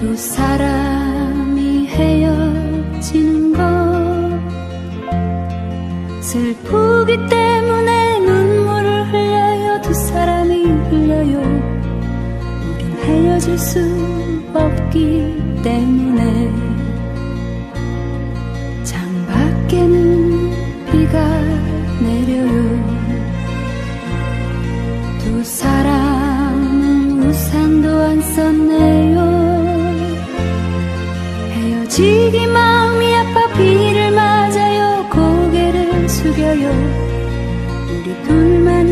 두 사람이 헤어지는 것 슬프기 때문에 눈물을 흘려요. 두 사람이 흘려요. 우린 헤어질 수 없기 때문에 헤어지기 마음이 아파 비를 맞아요. 고개를 숙여요. 우리 둘만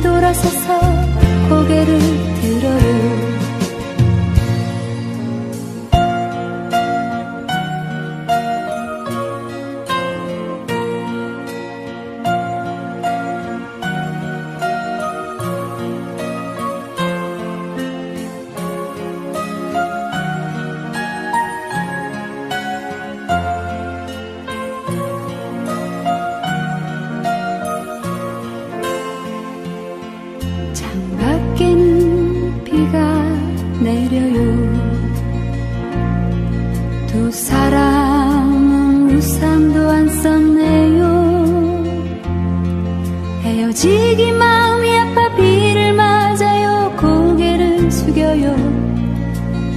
뒤돌아서서 고개를 들어요 내려요. 두 사람은 우산도 안 썼네요. 헤어지기 마음이 아파 비를 맞아요. 고개를 숙여요.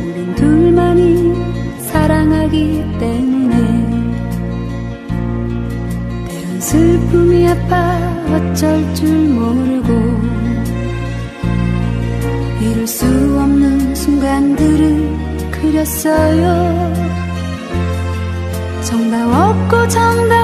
우린 둘만이 사랑하기 때문에. 때론 슬픔이 아파 어쩔 줄 모르고 이룰 수 없는 순간들을 그렸어요. 정다웠던 지난 날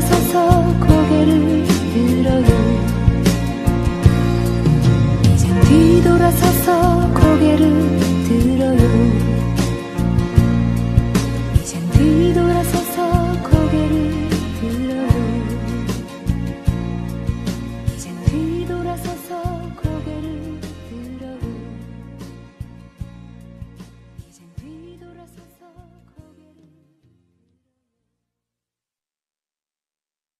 서서 고개를 들어요.